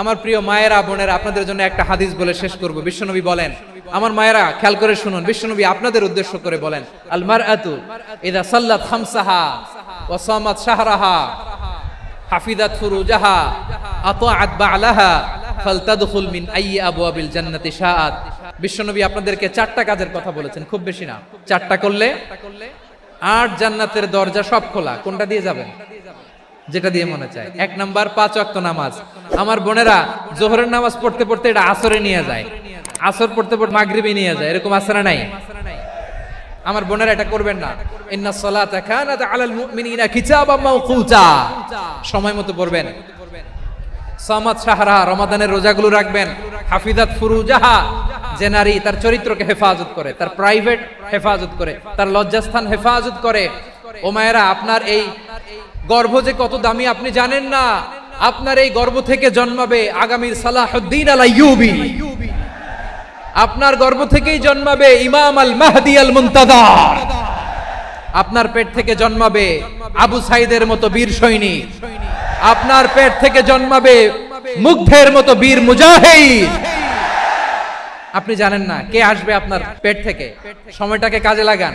আমার প্রিয় মায়েরা, বোনেরা, আপনাদের জন্য একটা হাদিস বলে শেষ করব। বিশ্বনবী বলেন, আমার মায়েরা, খেয়াল করে শুনুন, বিশ্বনবী আপনাদের উদ্দেশ্য করে বলেন আল মারআতু ইদা সাল্লাত খামসাহা ওয়া সামাত শাহরাহা হাফিদাত ফুরুজাহা, আতাআত বা'লাহা, ফালতাদখুল মিন আইয়ি আবওয়াবিল জান্নাতি শাআত। বিশ্বনবী আপনাদেরকে চারটা কাজের কথা বলেছেন, খুব বেশি না। চারটা করলে আট জান্নাতের দরজা সব খোলা, কোনটা দিয়ে যাবেন? যেটা দিয়ে মনে চায়। এক নাম্বার, পাঁচ ওয়াক্ত নামাজ। আমার বোনেরা, জোহরের নামাজ পড়তে পড়তে এটা আসরে নিয়ে যায়। আসর পড়তে পড়তে মাগরিবে নিয়ে যায়। এরকম আসরা নাই। আমার বোনেরা এটা করবেন না। ইন্না সালাতা কানাত আলাল মুমিনিনা কিতাবাম মাওকুতা। সময় মতো পড়বেন। সামাদ সাহারা রমাদানের রোজাগুলো রাখবেন। হাফিজাত ফুরুজাহা, যে নারী তার চরিত্রকে হেফাজত করে, তার প্রাইভেট হেফাজত করে, তার লজ্জাস্থান হেফাজত করে। ও মায়েরা, আপনার এই গর্ভ যে কত দামি, আপনি জানেন না? আপনার এই গর্ভ থেকে জন্মাবে আগামীর সালাহুদ্দিন আল আইয়ুবি। আপনার গর্ভ থেকেই জন্মাবে ইমাম আল মাহদি আল মুনতাদার আপনার পেট থেকে জন্মাবে আবু সাইদের মতো বীর সৈনিক। আপনার পেট থেকে জন্মাবে মুগ্ধের মতো বীর মুজাহিদ। আপনি জানেন না কে আসবে আপনার পেট থেকে? সময়টাকে কাজে লাগান।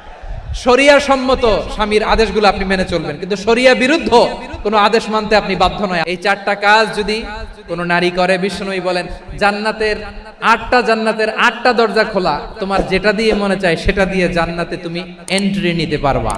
শরিয়া সম্মত স্বামীর আদেশগুলো আপনি মেনে চলবেন। কিন্তু শরিয়া বিরুদ্ধ কোনো আদেশ মানতে আপনি বাধ্য নয়। এই চারটা কাজ যদি কোনো নারী করে, বিষ্ণুই বলেন, জান্নাতের আটটা জান্নাতের আটটা দরজা খোলা, তোমার যেটা দিয়ে মনে চায় সেটা দিয়ে জান্নাতে তুমি এন্ট্রি নিতে পারবা।